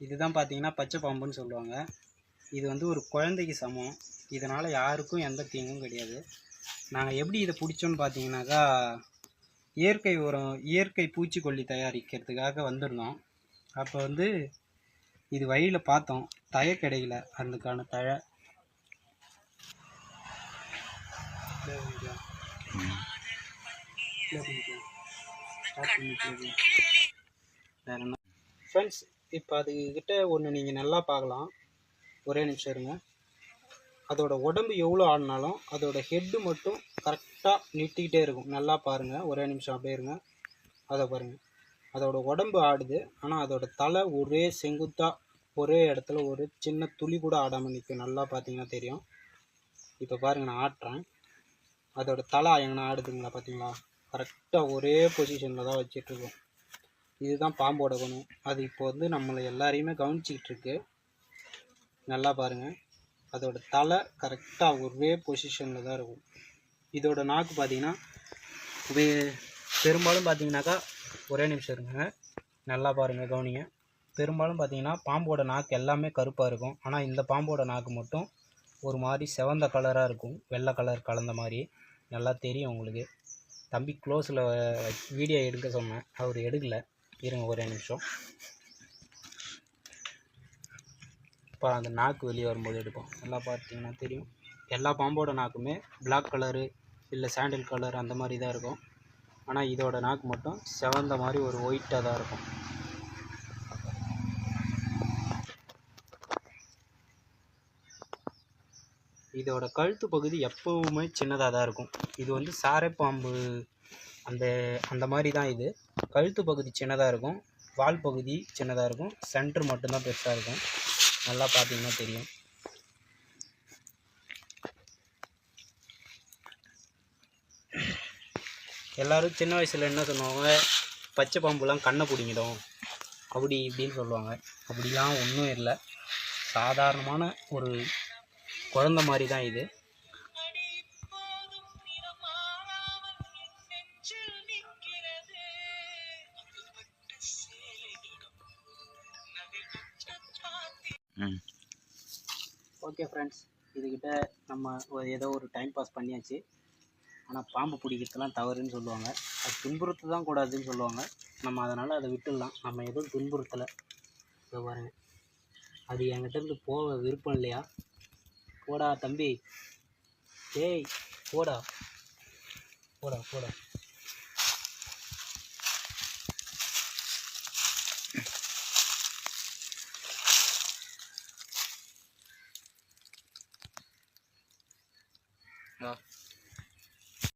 இதுதான் பார்த்தீங்கன்னா பச்சை பாம்புன்னு சொல்லுவாங்க. இது வந்து ஒரு குழந்தைக்கு சமம். இதனால் யாருக்கும் எந்த தீங்கும் கிடையாது. நாங்கள் எப்படி இதை பிடிச்சோன்னு பார்த்தீங்கன்னாக்கா இயற்கை உரம் இயற்கை பூச்சிக்கொல்லி தயாரிக்கிறதுக்காக வந்திருந்தோம். அப்போ வந்து இது வழியில் பார்த்தோம். தழை கிடைக்கல. அதுக்கான தழை. வேற என்ன? ஃப்ரெண்ட்ஸ் இப்போ அதுக்கிட்ட ஒன்று நீங்கள் நல்லா பார்க்கலாம் ஒரே நிமிஷம் இருங்க. அதோட உடம்பு எவ்வளோ ஆடினாலும் அதோட ஹெட்டு மட்டும் கரெக்டாக நீட்டிக்கிட்டே இருக்கும். நல்லா பாருங்கள் ஒரே நிமிஷம் அப்படியே இருங்க. அதை பாருங்கள் அதோட உடம்பு ஆடுது. ஆனால் அதோட தலை ஒரே செங்குத்தாக ஒரே இடத்துல ஒரு சின்ன துளி கூட ஆடாமல் நிற்கும் நல்லா பார்த்தீங்கன்னா தெரியும். இப்போ பாருங்கள் நான் ஆட்டுறேன். அதோட தலை எங்கன்னா ஆடுதுங்களா பார்த்தீங்களா? கரெக்டாக ஒரே பொசிஷனில் தான் வச்சிட்ருக்கோம் இதுதான் பாம்போட குணம் அது இப்போ வந்து நம்மளை எல்லாரையுமே கவனிச்சிக்கிட்டு இருக்கு நல்லா பாருங்கள் அதோட தலை கரெக்டாக ஒரே பொசிஷனில் தான் இருக்கும். இதோட நாக்கு பார்த்தீங்கன்னா பெரும்பாலும் பார்த்தீங்கன்னாக்கா ஒரே நிமிஷம் இருங்க. நல்லா பாருங்கள் கவனிங்க. பெரும்பாலும் பார்த்தீங்கன்னா பாம்போட நாக்கு எல்லாமே கருப்பாக இருக்கும். ஆனால் இந்த பாம்போட நாக்கு மட்டும் ஒரு மாதிரி செவந்த கலராக இருக்கும். வெள்ளை கலர் கலந்த மாதிரி. நல்லா தெரியும் உங்களுக்கு. தம்பி க்ளோஸில் வீடியோ எடுக்க சொன்னேன். அவர் எடுக்கல. இருங்க ஒரே நிமிஷம். இப்போ அந்த நாக்கு வெளியே வரும்போது எடுப்போம். நல்லா பார்த்தீங்கன்னா தெரியும். எல்லா பாம்போட நாக்குமே பிளாக் கலரு இல்லை சாண்டில் கலர் அந்த மாதிரி தான் இருக்கும். ஆனால் இதோட நாக்கு மட்டும் செவந்த மாதிரி ஒரு ஒயிட்டாக தான் இருக்கும். இதோட கழுத்து பகுதி எப்பவுமே சின்னதாக தான் இருக்கும். இது வந்து சாரைப்பாம்பு அந்த அந்த மாதிரி தான் இது. கழுத்து பகுதி சின்னதாக இருக்கும். வால் பகுதி சின்னதாக இருக்கும். சென்டர் மட்டும்தான் பெருசாக இருக்கும். நல்லா பார்த்தீங்கன்னா தெரியும். எல்லாரும் சின்ன வயசில் என்ன சொல்லுவாங்க? பச்சை பாம்புலாம் கண்ணை பிடிங்கிடும். அப்படி இப்படின்னு சொல்லுவாங்க. அப்படிலாம் ஒன்றும் இல்லை. சாதாரணமான ஒரு குழந்த மாதிரி தான் இது. ஓகே ஃப்ரெண்ட்ஸ் இதுக்கிட்ட நம்ம ஏதோ ஒரு டைம் பாஸ் பண்ணியாச்சு. ஆனால் பாம்பு பிடிக்கிறதுலாம் தவறுன்னு சொல்லுவாங்க. அது துன்புறுத்த தான் கூடாதுன்னு சொல்லுவாங்க. நம்ம அதனால் அதை விட்டுடலாம். நம்ம எதுவும் துன்புறுத்தலை. இதை பாருங்கள் அது என்கிட்டருந்து போக விருப்பம் இல்லையா? போடா தம்பி. ஏய் போடா. போடா போடா. 啊